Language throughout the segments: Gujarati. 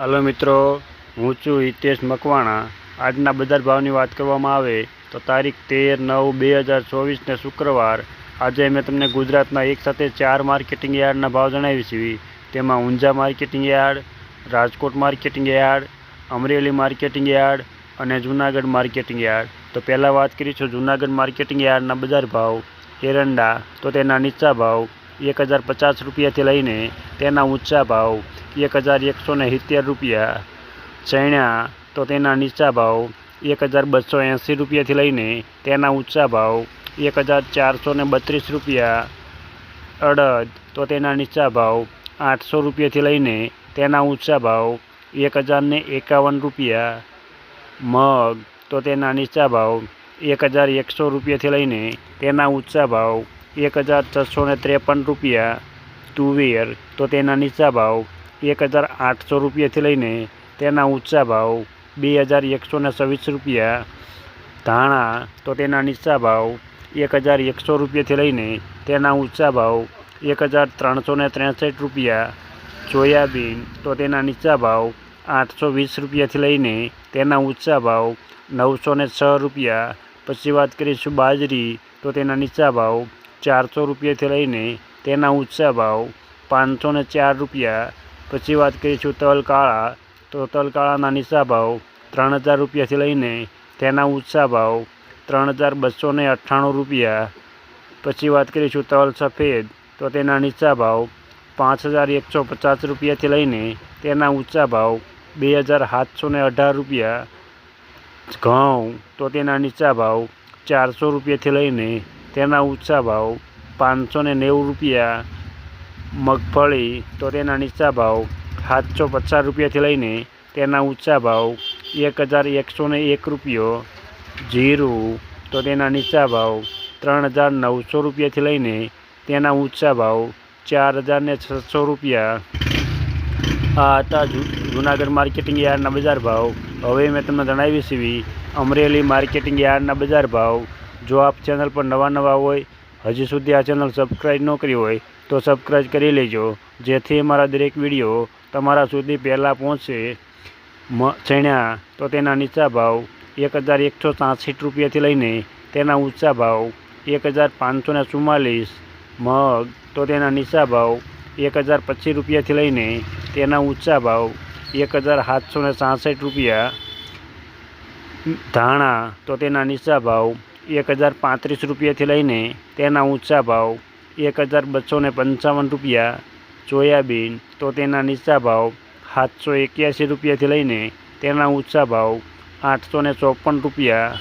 હલો મિત્રો, હું છું હિતેશ મકવાણા. આજના બજાર ભાવની વાત કરવામાં આવે તો તારીખ તેર નવ બે હજાર ચોવીસને શુક્રવાર. આજે મેં તમને ગુજરાતના એક સાથે ચાર માર્કેટિંગ યાર્ડના ભાવ જણાવી છીએ તેમાં Unjha marketing yard, Rajkot marketing yard, Amreli marketing yard અને જૂનાગઢ માર્કેટિંગ યાર્ડ. તો પહેલાં વાત કરીશું જૂનાગઢ માર્કેટિંગ યાર્ડના બજાર ભાવ, એરંડા, તો તેના નીચા ભાવ એક હજાર પચાસ રૂપિયાથી લઈને તેના ઊંચા ભાવ. એક હજાર એકસો ને સિત્તેર રૂપિયા ચણા તો તેના નીચા ભાવ એક હજાર બસો એંસી રૂપિયાથી લઈને તેના ઊંચા ભાવ એક હજાર ચારસો ને બત્રીસ રૂપિયા અડદ તો તેના નીચા ભાવ આઠસો રૂપિયાથી લઈને તેના ઊંચા ભાવ એક હજાર ને એકાવન રૂપિયા મગ તો તેના નીચા ભાવ એક હજાર એકસો રૂપિયાથી લઈને તેના ઊંચા ભાવ એક હજાર છસો ત્રેપન રૂપિયા તુવેર તો તેના નીચા ભાવ એક હજાર આઠસો રૂપિયાથી લઈને તેના ઊંચા ભાવ બે હજાર એકસો ને છવ્વીસ રૂપિયા ધાણા તો તેના નીચા ભાવ એક હજાર એકસો રૂપિયાથી લઈને તેના ઊંચા ભાવ એક હજાર ત્રણસો ને ત્રેસઠ રૂપિયા. સોયાબીન તો તેના નીચા ભાવ આઠસો વીસ રૂપિયાથી લઈને તેના ઊંચા ભાવ નવસો ને છ રૂપિયા. પછી વાત કરીશું બાજરી તો તેના નીચા ભાવ ચારસો રૂપિયાથી લઈને તેના ઊંચા ભાવ પાંચસો ચાર રૂપિયા. પછી વાત કરીશું તલ કાળા તો તલ કાળાના નીચા ભાવ ત્રણ હજાર રૂપિયાથી લઈને તેના ઊંચા ભાવ ત્રણ હજાર બસો ને અઠ્ઠાણું રૂપિયા. પછી વાત કરીશું તલ સફેદ. તો તેના નીચા ભાવ પાંચ હજાર એકસો પચાસ રૂપિયાથી લઈને તેના ઊંચા ભાવ બે હજાર સાતસો ને અઢાર રૂપિયા. ઘઉં. તો તેના નીચા ભાવ ચારસો રૂપિયાથી લઈને તેના ઊંચા ભાવ પાંચસો ને નેવું રૂપિયા. મગફળી તો તેના નીચા ભાવ, સાતસો પચાસ રૂપિયાથી લઈને તેના ઊંચા ભાવ, એક હજાર એકસો એક રૂપિયો, જીરું તો તેના નીચા ભાવ, ત્રણ હજાર નવસો રૂપિયાથી લઈને તેના ઊંચા ભાવ, ચાર હજાર ને છસો રૂપિયા. આ હતા જૂનાગઢ માર્કેટિંગ યાર્ડના બજાર ભાવ. હવે મેં તમને જણાવી સીવી, અમરેલી માર્કેટિંગ યાર્ડના બજાર ભાવ. જો આપ ચેનલ પર નવા નવા હોય, હજી સુધી આ ચેનલ સબસ્ક્રાઈબ ન કરી હોય તો સબસ્ક્રાઈબ કરી લેજો. જેથી મારા દરેક વીડિયો તમારા સુધી પહેલાં પહોંચશે ચણ્યા, તો તેના નીચા ભાવ એક હજાર એકસો સાસઠ રૂપિયાથી લઈને તેના ઊંચા ભાવ એક હજાર પાંચસો ને ચુમ્માલીસ. મગ, તો તેના નીચા ભાવ એક હજાર પચીસ રૂપિયાથી લઈને તેના ઊંચા ભાવ એક હજાર સાતસો ને સાસઠ રૂપિયા. ધાણા, તો તેના નીચા ભાવ એક હજાર પાંત્રીસ રૂપિયાથી લઈને તેના ઊંચા ભાવ એક હજાર બસો પંચાવન રૂપિયા સોયાબીન, તો તેના નીચા ભાવ સાતસો એક્યાસી રૂપિયાથી લઈને તેના ઊંચા ભાવ આઠસો ચોપન રૂપિયા.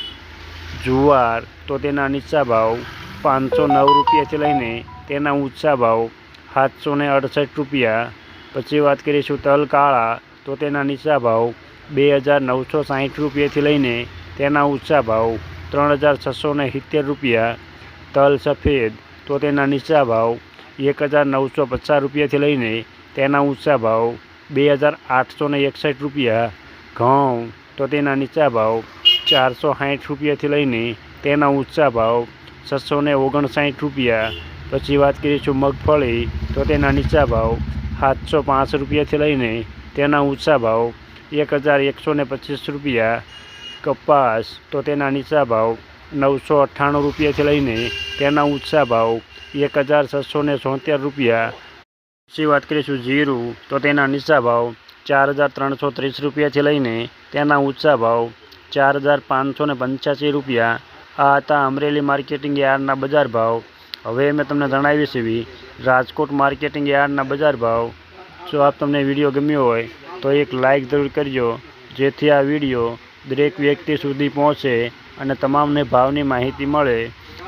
જુવાર, તો તેના નીચા ભાવ પાંચસો નવ રૂપિયાથી લઈને તેના ઊંચા ભાવ સાતસો અડસઠ રૂપિયા. પછી વાત કરીશું તલ કાળા, તો તેના નીચા ભાવ બે હજાર નવસો સાહીઠ રૂપિયાથી લઈને તેના ઊંચા ભાવ ત્રણ હજાર છસો સિત્તેર રૂપિયા. તલ સફેદ તો તેના નીચા ભાવ એક હજાર નવસો પચાસ રૂપિયાથી લઈને તેના ઊંચા ભાવ બે હજાર આઠસો ને એકસઠ રૂપિયા. ઘઉં તો તેના નીચા ભાવ ચારસો સાઠ રૂપિયાથી લઈને તેના ઊંચા ભાવ છસો ને ઓગણસાઠ રૂપિયા. પછી વાત કરીશું મગફળી તો તેના નીચા ભાવ સાતસો પાંચ રૂપિયાથી લઈને તેના ઊંચા ભાવ એક હજાર એકસો ને પચીસ રૂપિયા. કપાસ તો તેના નીચા ભાવ નવસો અઠ્ઠાણું રૂપિયાથી લઈને તેના ઊંચા ભાવ એક હજાર છસો ને સોતેર રૂપિયા. પછી વાત કરીશું જીરું, તો તેના નીચા ભાવ ચાર હજાર ત્રણસો ત્રીસ રૂપિયાથી લઈને તેના ઊંચા ભાવ ચાર હજાર પાંચસો ને પંચ્યાસી રૂપિયા. આ હતા અમરેલી માર્કેટિંગ યાર્ડના બજાર ભાવ. હવે મેં તમને જણાવી છે રાજકોટ માર્કેટિંગ યાર્ડના બજાર ભાવ. જો આપ તમને વીડિયો ગમ્યો હોય તો એક લાઇક જરૂર કરજો, જેથી આ વીડિયો દરેક વ્યક્તિ સુધી પહોંચે અને તમામને ભાવની માહિતી મળે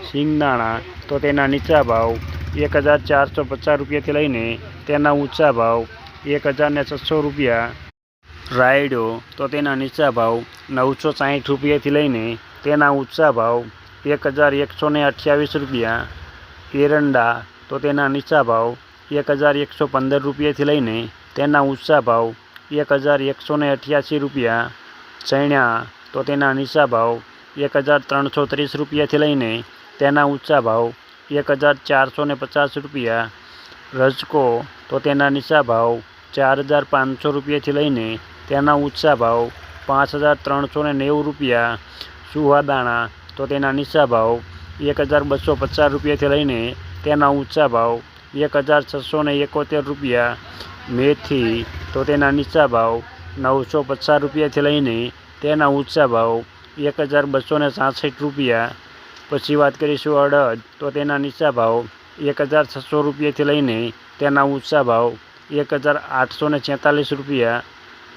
સિંગદાણા તો તેના નીચા ભાવ, એક હજાર ચારસો પચાસ રૂપિયાથી લઈને તેના ઊંચા ભાવ, એક હજારને છસો રૂપિયા. રાયડો, તો તેના નીચા ભાવ, નવસો સાહીઠ રૂપિયાથી લઈને તેના ઊંચા ભાવ, એક હજાર એકસો અઠ્યાવીસ રૂપિયા. એરંડા, તો તેના નીચા ભાવ, એક હજાર એકસો પંદર રૂપિયાથી લઈને તેના ઊંચા ભાવ, એક હજાર એકસો અઠ્યાસી રૂપિયા. ચણા, તો તેના નીચા ભાવ એક હજાર ત્રણસો ત્રીસ રૂપિયાથી લઈને તેના ઊંચા ભાવ એક હજાર ચારસો ને પચાસ રૂપિયા. રજકો, તો તેના નીચા ભાવ ચાર હજાર પાંચસો રૂપિયાથી લઈને તેના ઊંચા ભાવ પાંચ હજાર ત્રણસો ને નેવું રૂપિયા. સુવાદાણા તો તેના નીચા ભાવ એક હજાર બસો પચાસ રૂપિયાથી લઈને તેના ઊંચા ભાવ એક હજાર છસો ને એકોતેર રૂપિયા. મેથી, તો તેના નીચા ભાવ નવસો પચાસ રૂપિયાથી લઈને તેના ઊંચા ભાવ એક હજાર બસો ને સાસઠ રૂપિયા. પછી વાત કરીશું અડદ, તો તેના નીચા ભાવ એક હજાર છસો રૂપિયાથી લઈને તેના ઊંચા ભાવ એક હજાર આઠસો ને છેતાલીસ રૂપિયા.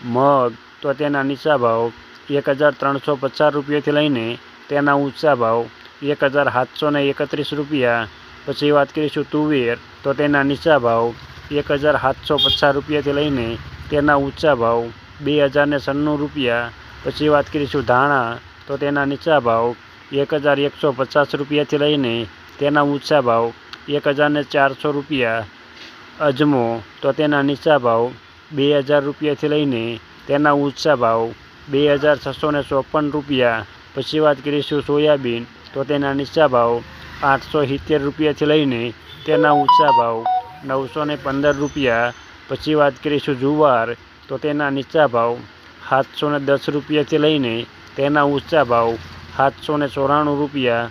મગ, તો તેના નીચા ભાવ એક હજાર ત્રણસો પચાસ રૂપિયાથી લઈને તેના ઊંચા ભાવ એક હજાર સાતસો ને એકત્રીસ રૂપિયા. પછી વાત કરીશું તુવેર, તો તેના નીચા ભાવ એક હજાર સાતસો પચાસ રૂપિયાથી લઈને તેના ઊંચા ભાવ બે હજારને સન્નું રૂપિયા. પછી વાત કરીશું ધાણા. તો તેના નીચા ભાવ એક હજાર એકસો પચાસ રૂપિયાથી લઈને તેના ઊંચા ભાવ એક હજારને ચારસો રૂપિયા. અજમો. તો તેના નીચા ભાવ બે હજાર રૂપિયાથી લઈને તેના ઊંચા ભાવ બે હજાર છસો ને ચોપન રૂપિયા. પછી વાત કરીશું સોયાબીન. તો તેના નીચા ભાવ આઠસો સિત્તેર રૂપિયાથી લઈને તેના ઊંચા ભાવ નવસો પંદર રૂપિયા. પછી વાત કરીશું જુવાર. તો તેના નીચા ભાવ સાતસો ને દસ રૂપિયાથી લઈને તેના ઊંચા ભાવ સાતસો ને ચોરાણું રૂપિયા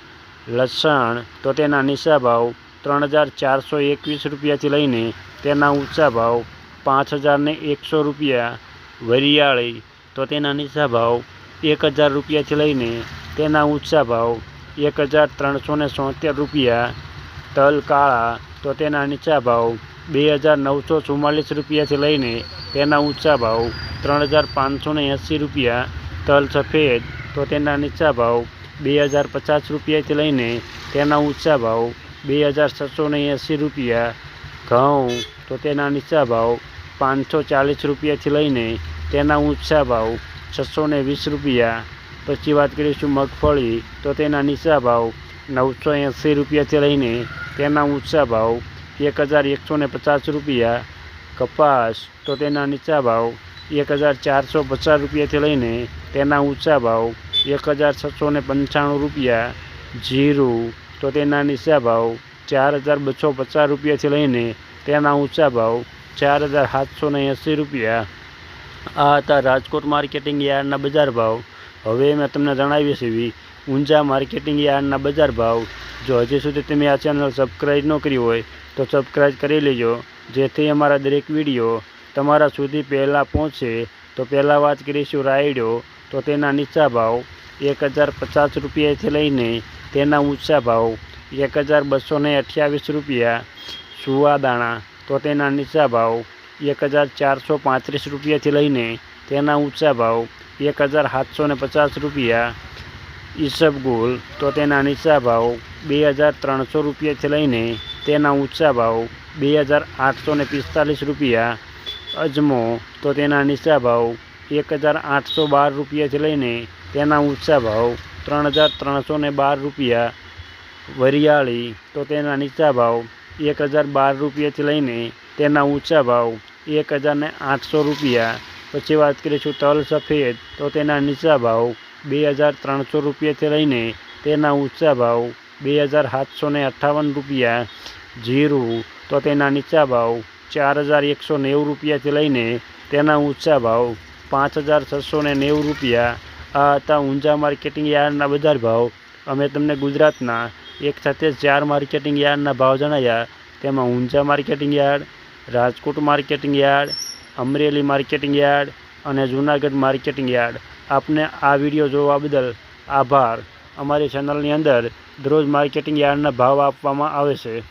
લસણ, તો તેના નીચા ભાવ ત્રણ હજાર ચારસો એકવીસ રૂપિયાથી લઈને તેના ઊંચા ભાવ પાંચ હજાર ને એકસો રૂપિયા વરિયાળી, તો તેના નીચા ભાવ એક હજાર રૂપિયાથી લઈને તેના ઊંચા ભાવ એક હજાર ત્રણસો ને સોતેર રૂપિયા તલ કાળા, તો તેના નીચા ભાવ બે હજાર નવસો ચુમ્માલીસ રૂપિયાથી લઈને તેના ઊંચા ભાવ ત્રણ હજાર પાંચસો એંસી રૂપિયા, તલ સફેદ, તો તેના નીચા ભાવ બે હજાર પચાસ રૂપિયાથી લઈને તેના ઊંચા ભાવ બે હજાર છસો એંસી રૂપિયા, ઘઉં, તો તેના નીચા ભાવ પાંચસો ચાલીસ રૂપિયાથી લઈને તેના ઊંચા ભાવ છસો વીસ રૂપિયા. પછી વાત કરીશું મગફળી, તો તેના નીચા ભાવ નવસો એંસી રૂપિયાથી લઈને તેના ઊંચા ભાવ એક હજાર એકસો પચાસ રૂપિયા કપાસ તો તેના નીચા ભાવ એક હજાર ચારસો પચાસ રૂપિયાથી લઈને તેના ઊંચા ભાવ એક હજાર છસો ને પંચાણું રૂપિયા. જીરું તો તેના નીચા ભાવ ચાર હજાર બસો પચાસ રૂપિયાથી લઈને તેના ઊંચા ભાવ ચાર હજાર સાતસો ને એંસી રૂપિયા. આ હતા રાજકોટ માર્કેટિંગ યાર્ડના બજાર ભાવ. હવે મેં તમને જણાવી છે ઊંઝા માર્કેટિંગ યાર્ડના બજાર ભાવ. જો હજી સુધી તમે આ ચેનલ સબસ્ક્રાઈબ ન કરી હોય તો સબસ્ક્રાઈબ કરી લેજો. જેથી અમારા દરેક વીડિયો તમારા સુધી પહેલાં પહોંચે, તો પહેલાં વાત કરીશું રાયડો, તો તેના નીચા ભાવ એક હજાર પચાસ રૂપિયાથી લઈને તેના ઊંચા ભાવ એક હજાર બસો ને અઠ્યાવીસ રૂપિયા સુવાદાણા તો તેના નીચા ભાવ એક હજાર ચારસો પાંત્રીસ રૂપિયાથી લઈને તેના ઊંચા ભાવ એક હજાર સાતસો ને પચાસ રૂપિયા, ઈસબગુલ, તો તેના નીચા ભાવ બે હજાર ત્રણસો રૂપિયાથી લઈને તેના ઊંચા ભાવ બે હજાર આઠસો ને પિસ્તાલીસ રૂપિયા, અજમો તો તેના નીચા ભાવ એક હજાર આઠસો બાર રૂપિયાથી લઈને તેના ઊંચા ભાવ ત્રણ હજાર ત્રણસો ને બાર રૂપિયા, વરિયાળી તો તેના નીચા ભાવ એક હજાર બાર રૂપિયાથી લઈને તેના ઊંચા ભાવ એક હજાર આઠસો રૂપિયા. પછી વાત કરીશું તલ સફેદ તો તેના નીચા ભાવ બે હજાર ત્રણસો રૂપિયાથી લઈને તેના ઊંચા ભાવ બે હજાર સાતસો અઠ્ઠાવન રૂપિયા જીરું તો તેના નીચા ભાવ ચાર હજાર એકસો નેવું રૂપિયાથી લઈને તેના ઊંચા ભાવ પાંચ હજાર છસો નેવું રૂપિયા. આ હતા ઊંઝા માર્કેટિંગ યાર્ડના બજાર ભાવ. અમે તમને ગુજરાતના એક સાથે ચાર માર્કેટિંગ યાર્ડના ભાવ જણાવ્યા તેમાં Unjha marketing yard, Rajkot marketing yard, Amreli marketing yard અને જૂનાગઢ માર્કેટિંગ યાર્ડ. આપને આ વીડિયો જોવા બદલ આભાર. અમારી ચેનલની અંદર દરરોજ માર્કેટિંગ યાર્ડના ભાવ આપવામાં આવે છે.